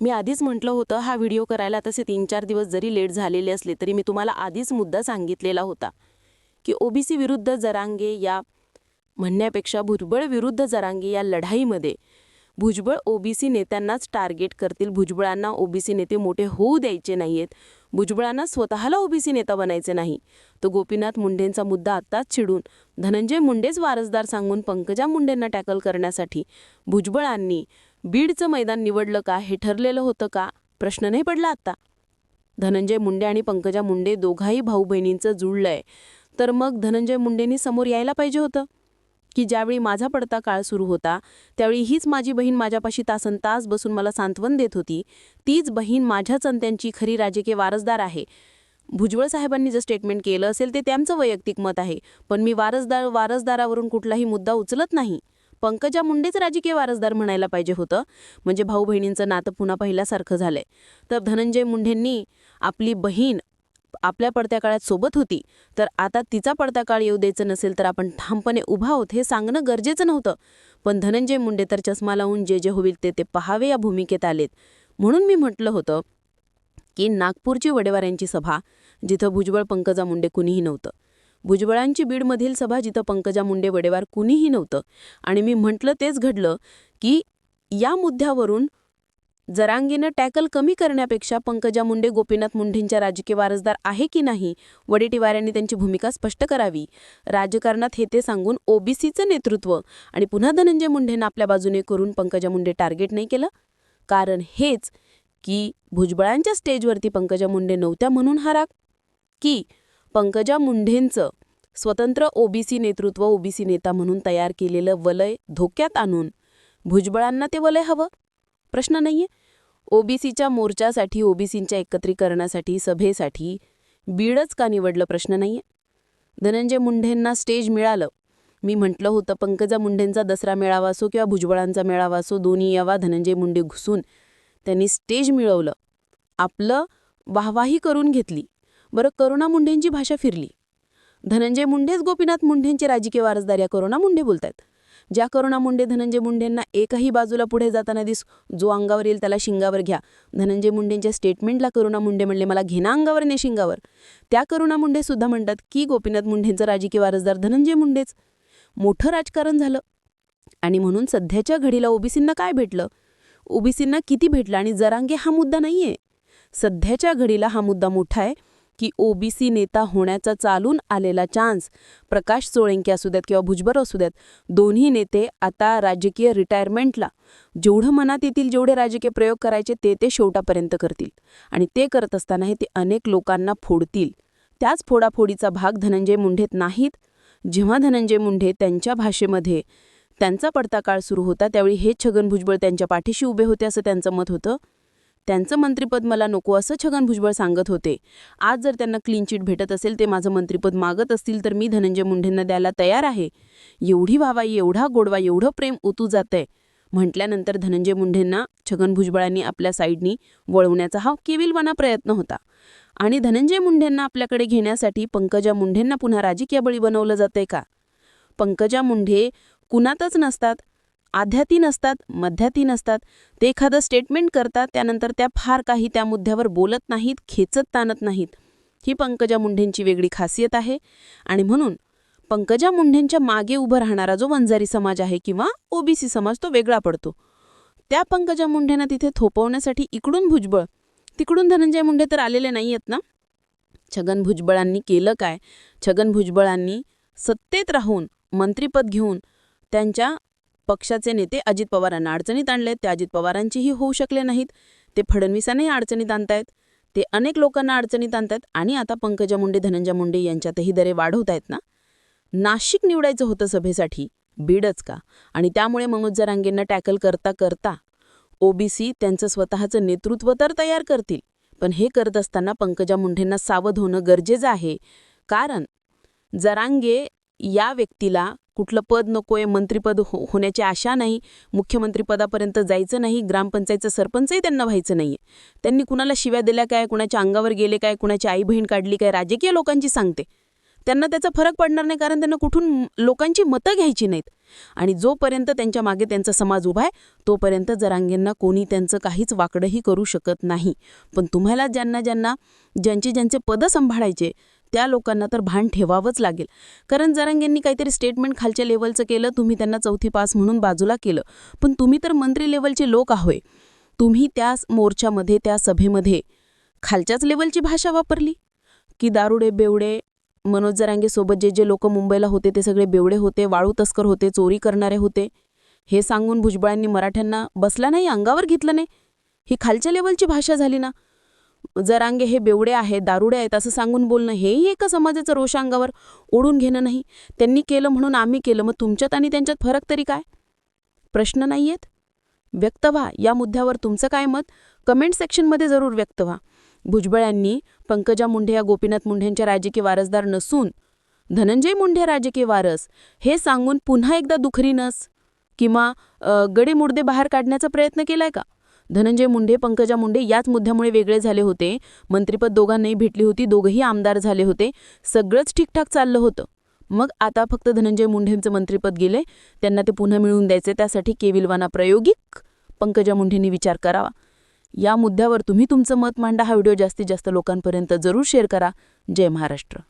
मी आधीच म्हटलं होतं हा व्हिडिओ करायला तसे तीन चार दिवस जरी लेट झालेले असले तरी मी तुम्हाला आधीच मुद्दा सांगितलेला होता की ओबीसी विरुद्ध जरांगे या म्हणण्यापेक्षा भुजबळ विरुद्ध जरांगे या लढाईमध्ये भुजबळ ओबीसी नेत्यांनाच टार्गेट करतील. भुजबळांना ओबीसी नेते मोठे होऊ द्यायचे नाही आहेत भुजबळांना स्वतःला ओबीसी नेता बनायचे नाही. तो गोपीनाथ मुंडेंचा मुद्दा आत्ताच चिडून धनंजय मुंडेच वारसदार सांगून पंकजा मुंडेंना टॅकल करण्यासाठी भुजबळांनी बीडचं मैदान निवडलं का? हे ठरलेलं होतं का? प्रश्न नाही पडला आत्ता धनंजय मुंडे आणि पंकजा मुंडे दोघाही भाऊ बहिणींचं जुळलंय. तर मग धनंजय मुंडेंनी समोर यायला पाहिजे होतं? की ज्यावेळी माझा पडता काळ सुरू होता त्यावेळी हीच माझी बहीण माझ्यापाशी तासन तास बसून मला सांत्वन देत होती. तीच बहीण माझ्याच अंत्यांची खरी राजकीय वारसदार आहे. भुजबळ साहेबांनी जर स्टेटमेंट केलं असेल ते त्यांचं वैयक्तिक मत आहे. पण मी वारसदार वारसदारावरून कुठलाही मुद्दा उचलत नाही. पंकजा मुंडेच राजकीय वारसदार म्हणायला पाहिजे होतं. म्हणजे भाऊ बहिणींचं नातं पुन्हा पहिल्यासारखं झालंय. तर धनंजय मुंडेंनी आपली बहीण आपल्या पडत्या काळात सोबत होती. तर आता तिचा पडता काळ येऊ द्यायचं नसेल तर आपण ठामपणे उभा आहोत हे सांगणं गरजेचं नव्हतं. पण धनंजय मुंडे तर चष्मा लावून जे जे होईल ते ते पहावे या भूमिकेत आलेत. म्हणून मी म्हटलं होतं की नागपूरची वडेवाऱ्यांची सभा जिथं भुजबळ पंकजा मुंडे कुणीही नव्हतं. भुजबळांची बीडमधील सभा जिथं पंकजा मुंडे वडेवार कुणीही नव्हतं. आणि मी म्हटलं तेच घडलं की या मुद्द्यावरून जरांगीनं टॅकल कमी करण्यापेक्षा पंकजा मुंडे गोपीनाथ मुंडेंच्या राजकीय वारसदार आहे की नाही वडेट्टीवाऱ्यांनी त्यांची भूमिका स्पष्ट करावी. राजकारणात हे ते सांगून ओबीसीचं नेतृत्व आणि पुन्हा धनंजय मुंडेंना आपल्या बाजूने करून पंकजा मुंडे टार्गेट नाही केलं? कारण हेच की भुजबळांच्या स्टेजवरती पंकजा मुंडे नव्हत्या म्हणून हा राग? की पंकजा मुंढेंचं स्वतंत्र ओबीसी नेतृत्व ओबीसी नेता म्हणून तयार केलेलं वलय धोक्यात आणून भुजबळांना ते वलय हवं? प्रश्न नाहीये. ओबीसीच्या मोर्चासाठी ओबीसींच्या एकत्रीकरणासाठी सभेसाठी बीडच का निवडलं प्रश्न नाहीये. धनंजय मुंडेंना स्टेज मिळालं. मी म्हटलं होतं पंकजा मुंडेंचा दसरा मेळावा असो किंवा भुजबळांचा मेळावा असो दोन्ही यावा धनंजय मुंडे घुसून त्यांनी स्टेज मिळवलं. आपलं वाहवाही करून घेतली. बरं करुणा मुंडेंची भाषा फिरली. धनंजय मुंडेच गोपीनाथ मुंडेंचे राजकीय वारसदार या करुणा मुंडे बोलतात ज्या करुणा मुंडे धनंजय मुंडेंना एकही बाजूला पुढे जाताना दिस जो अंगावर येईल त्याला शिंगावर घ्या. धनंजय मुंडेंच्या स्टेटमेंटला करुणा मुंडे म्हणले मला घेणं अंगावर ने शिंगावर. त्या करुणा मुंडे सुद्धा म्हणतात की गोपीनाथ मुंडेंचं राजकीय वारसदार धनंजय मुंडेच मोठं राजकारण झालं. आणि म्हणून सध्याच्या घडीला ओबीसींना काय भेटलं? ओबीसींना किती भेटलं? आणि जरांगे हा मुद्दा नाहीये. सध्याच्या घडीला हा मुद्दा मोठा आहे. की ओबीसी नेता होण्याचा चालून आलेला चान्स प्रकाश सोळंके असू देत किंवा भुजबळ असू देत दोन्ही नेते आता राजकीय रिटायरमेंटला जेवढं मनात येतील जेवढे राजकीय प्रयोग करायचे ते ते शेवटापर्यंत करतील. आणि ते करत असताना हे ते अनेक लोकांना फोडतील. त्याच फोडाफोडीचा भाग धनंजय मुंढेत नाहीत. जेव्हा धनंजय मुंढे त्यांच्या भाषेमध्ये त्यांचा पडता काळ सुरू होता त्यावेळी हे छगन भुजबळ त्यांच्या पाठीशी उभे होते असं त्यांचं मत होतं. त्यांचं मंत्रिपद मला नको असं छगन भुजबळ सांगत होते. आज जर त्यांना क्लीन चिट भेटत असेल ते माझं मंत्रिपद मागत असतील तर मी धनंजय मुंडेंना द्यायला तयार आहे. एवढी व्हावाई एवढा गोडवा एवढं प्रेम उतू जातंय. म्हटल्यानंतर धनंजय मुंढेंना छगन भुजबळांनी आपल्या साईडनी वळवण्याचा हा केविलवाना प्रयत्न होता. आणि धनंजय मुंढेंना आपल्याकडे घेण्यासाठी पंकजा मुंढेंना पुन्हा राजकीय बळी बनवलं जातंय का? पंकजा मुंढे कुणातच नसतात आध्यातीन असतात मध्यातीन असतात ते एखादं स्टेटमेंट करतात त्यानंतर त्या फार काही त्या मुद्द्यावर बोलत नाहीत खेचत ताणत नाहीत. ही पंकजा मुंडेंची वेगळी खासियत आहे. आणि म्हणून पंकजा मुंढेंच्या मागे उभं राहणारा जो वंजारी समाज आहे किंवा ओबीसी समाज तो वेगळा पडतो. त्या पंकजा मुंडेंना तिथे थोपवण्यासाठी इकडून भुजबळ तिकडून धनंजय मुंडे तर आलेले नाही आहेत ना? छगन भुजबळांनी केलं काय? छगन भुजबळांनी सत्तेत राहून मंत्रीपद घेऊन त्यांच्या पक्षाचे नेते अजित पवारांना अडचणीत आणलेत. ते अजित पवारांचीही होऊ शकले नाहीत. ते फडणवीसांनाही अडचणीत आणतायत. ते अनेक लोकांना अडचणीत आणतायत. आणि आता पंकजा मुंडे धनंजय मुंडे यांच्यातही दरे वाढवतायत ना? नाशिक निवडायचं होतं सभेसाठी. बीडच का? आणि त्यामुळे मनोज जरांगेंना टॅकल करता करता ओबीसी त्यांचं स्वतःचं नेतृत्व तर तयार करतील. पण हे करत असताना पंकजा मुंडेंना सावध होणं गरजेचं आहे. कारण जरांगे या व्यक्तीला कुठलं पद नकोय मंत्रीपद हो होण्याची आशा नाही मुख्यमंत्रीपदापर्यंत जायचं नाही ग्रामपंचायतचं सरपंचही त्यांना व्हायचं नाहीये. त्यांनी कुणाला शिव्या दिल्या काय कुणाच्या अंगावर गेले काय कुणाची आई बहीण काढली काय राजकीय लोकांची सांगते. त्यांना त्याचा फरक पडणार नाही कारण त्यांना कुठून लोकांची मतं घ्यायची नाहीत. आणि जोपर्यंत त्यांच्या मागे त्यांचा समाज उभा आहे तोपर्यंत जरांगेंना कोणी त्यांचं काहीच वाकडंही करू शकत नाही. पण तुम्हाला ज्यांना ज्यांना ज्यांचे ज्यांचे पदं सांभाळायचे त्या लोकांना तर भान ठेवावंच लागेल. कारण जरांगेंनी काहीतरी स्टेटमेंट खालच्या लेवलचं केलं तुम्ही त्यांना चौथी पास म्हणून बाजूला केलं. पण तुम्ही तर मंत्री लेवलचे लोक आहोय. तुम्ही त्या मोर्चामध्ये त्या सभेमध्ये खालच्याच लेवलची भाषा वापरली. की दारुडे बेवडे मनोज जरांगेसोबत जे जे लोक मुंबईला होते ते सगळे बेवडे होते वाळू तस्कर होते चोरी करणारे होते. हे सांगून भुजबळांनी मराठ्यांना बसला नाही अंगावर घेतलं नाही. ही खालच्या लेवलची भाषा झाली ना. जरांगे हे बेवडे आहेत दारुडे आहेत असं सांगून बोलणं हेही एका समाजाचं रोषांगावर ओढून घेणं नाही. त्यांनी केलं म्हणून आम्ही केलं मग तुमच्यात आणि त्यांच्यात फरक तरी काय? प्रश्न नाही आहेत व्यक्त व्हा. या मुद्द्यावर तुमचं काय मत? कमेंट सेक्शनमध्ये जरूर व्यक्त व्हा. भुजबळ यांनी पंकजा मुंढे या गोपीनाथ मुंढेंच्या राजकीय वारसदार नसून धनंजय मुंढे राजकीय वारस हे सांगून पुन्हा एकदा दुखरी नस किंवा गडे मुडदे बाहेर काढण्याचा प्रयत्न केलाय का? धनंजय मुंडे पंकजा मुंडे याच मुद्द्यामुळे वेगळे झाले होते. मंत्रिपद दोघांनाही भेटली होती दोघंही आमदार झाले होते. सगळंच ठीकठाक चाललं होतं. मग आता फक्त धनंजय मुंडेंचं मंत्रिपद गेले. त्यांना ते पुन्हा मिळवून द्यायचे. त्यासाठी केविलवाना प्रायोगिक पंकजा मुंडेंनी विचार करावा. या मुद्द्यावर तुम्ही तुमचं मत मांडा. हा व्हिडिओ जास्तीत जास्त लोकांपर्यंत जरूर शेअर करा. जय महाराष्ट्र.